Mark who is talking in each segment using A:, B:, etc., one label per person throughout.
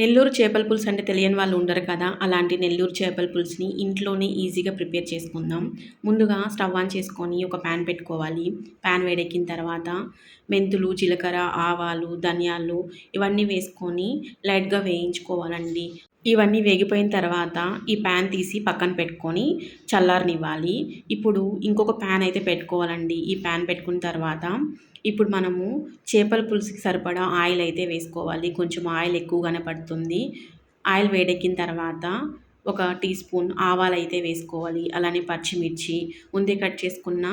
A: నెల్లూరు చేపల పులుసు అంటే తెలియని వాళ్ళు ఉండరు కదా? అలాంటి నెల్లూరు చేపల పులుసుని ఇంట్లోనే ఈజీగా ప్రిపేర్ చేసుకుందాం. ముందుగా స్టవ్ ఆన్ చేసుకొని ఒక ప్యాన్ పెట్టుకోవాలి. ప్యాన్ వేడెక్కిన తర్వాత మెంతులు జీలకర్ర ఆవాలు ధనియాలు ఇవన్నీ వేసుకొని లైట్గా వేయించుకోవాలండి. ఇవన్నీ వేగిపోయిన తర్వాత ఈ ప్యాన్ తీసి పక్కన పెట్టుకొని చల్లారనివ్వాలి. ఇప్పుడు ఇంకొక ప్యాన్ అయితే పెట్టుకోవాలండి. ఈ ప్యాన్ పెట్టుకున్న తర్వాత ఇప్పుడు మనము చేపల పులుసుకి సరిపడా ఆయిల్ అయితే వేసుకోవాలి. కొంచెం ఆయిల్ ఎక్కువగానే పడుతుంది. ఆయిల్ వేడెక్కిన తర్వాత ఒక టీ స్పూన్ ఆవాలు అయితే వేసుకోవాలి. అలానే పచ్చిమిర్చి ముందే కట్ చేసుకున్న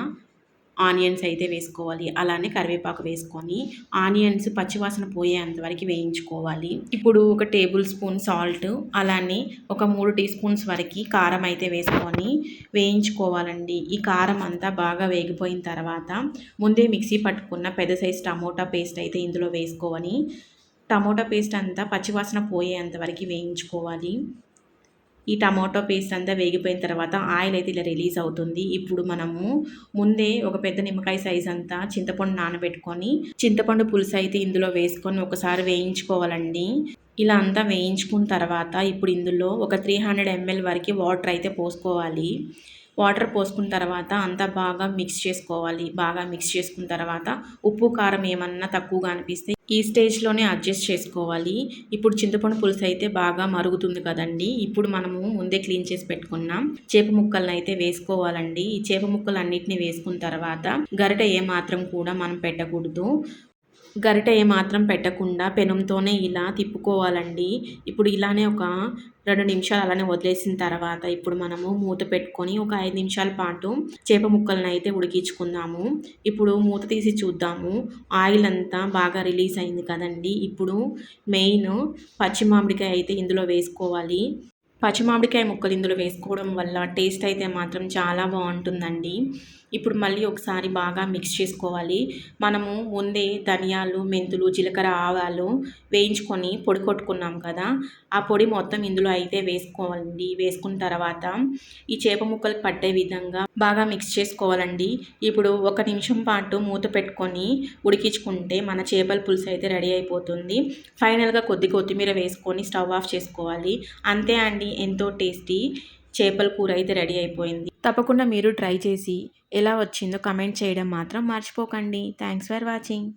A: ఆనియన్స్ అయితే వేసుకోవాలి. అలానే కరివేపాకు వేసుకొని ఆనియన్స్ పచ్చివాసన పోయేంత వరకు వేయించుకోవాలి. ఇప్పుడు ఒక టేబుల్ స్పూన్ సాల్ట్ అలానే ఒక మూడు టీ స్పూన్స్ వరకు కారం అయితే వేసుకొని వేయించుకోవాలండి. ఈ కారం అంతా బాగా వేగిపోయిన తర్వాత ముందే మిక్సీ పట్టుకున్న పెద్ద సైజ్ టమోటా పేస్ట్ అయితే ఇందులో వేసుకొని టమోటా పేస్ట్ అంతా పచ్చివాసన పోయేంత వరకు వేయించుకోవాలి. ఈ టమాటో పేస్ట్ అంతా వేగిపోయిన తర్వాత ఆయిల్ అయితే ఇలా రిలీజ్ అవుతుంది. ఇప్పుడు మనము ముందే ఒక పెద్ద నిమ్మకాయ సైజ్ అంతా చింతపండు నానబెట్టుకొని చింతపండు పులుసు అయితే ఇందులో వేసుకొని ఒకసారి వేయించుకోవాలండి. ఇలా అంతా వేయించుకున్న తర్వాత ఇప్పుడు ఇందులో ఒక త్రీ హండ్రెడ్ ఎంఎల్ వరకు వాటర్ అయితే పోసుకోవాలి. వాటర్ పోసుకున్న తర్వాత అంతా బాగా మిక్స్ చేసుకోవాలి. బాగా మిక్స్ చేసుకున్న తర్వాత ఉప్పు కారం ఏమన్నా తక్కువగా అనిపిస్తే ఈ స్టేజ్లోనే అడ్జస్ట్ చేసుకోవాలి. ఇప్పుడు చింతపండు పులుసు అయితే బాగా మరుగుతుంది కదండి. ఇప్పుడు మనము ముందే క్లీన్ చేసి పెట్టుకున్నాం. చేప ముక్కలను అయితే వేసుకోవాలండి. ఈ చేప ముక్కలు అన్నిటిని వేసుకున్న తర్వాత గరిట ఏమాత్రం కూడా మనం పెట్టకూడదు. గరిట ఏమాత్రం పెట్టకుండా పెనంతోనే ఇలా తిప్పుకోవాలండి. ఇప్పుడు ఇలానే ఒక రెండు నిమిషాలు అలానే వదిలేసిన తర్వాత ఇప్పుడు మనము మూత పెట్టుకొని ఒక ఐదు నిమిషాల పాటు చేప ముక్కలను అయితే ఉడికించుకుందాము. ఇప్పుడు మూత తీసి చూద్దాము. ఆయిల్ అంతా బాగా రిలీజ్ అయింది కదండి. ఇప్పుడు మెయిన్ పచ్చి మామిడికాయ అయితే ఇందులో వేసుకోవాలి. పచ్చిమామిడికాయ ముక్కలు ఇందులో వేసుకోవడం వల్ల టేస్ట్ అయితే మాత్రం చాలా బాగుంటుందండి. ఇప్పుడు మళ్ళీ ఒకసారి బాగా మిక్స్ చేసుకోవాలి. మనము ముందే ధనియాలు మెంతులు జీలకర్ర ఆవాలు వేయించుకొని పొడి కొట్టుకున్నాం కదా ఆ పొడి మొత్తం ఇందులో అయితే వేసుకోవాలండి. వేసుకున్న తర్వాత ఈ చేప ముక్కలకు పట్టే విధంగా బాగా మిక్స్ చేసుకోవాలండి. ఇప్పుడు ఒక నిమిషం పాటు మూత పెట్టుకొని ఉడికించుకుంటే మన చేపల పులుసు అయితే రెడీ అయిపోతుంది. ఫైనల్గా కొద్ది కొత్తిమీర వేసుకొని స్టవ్ ఆఫ్ చేసుకోవాలి. అంతే అండి. ఎంతో టేస్టీ చేపల కూర అయితే రెడీ అయిపోయింది. తప్పకుండా మీరు ట్రై చేసి ఎలా వచ్చిందో కమెంట్ చేయడం మాత్రం మర్చిపోకండి. Thanks for watching.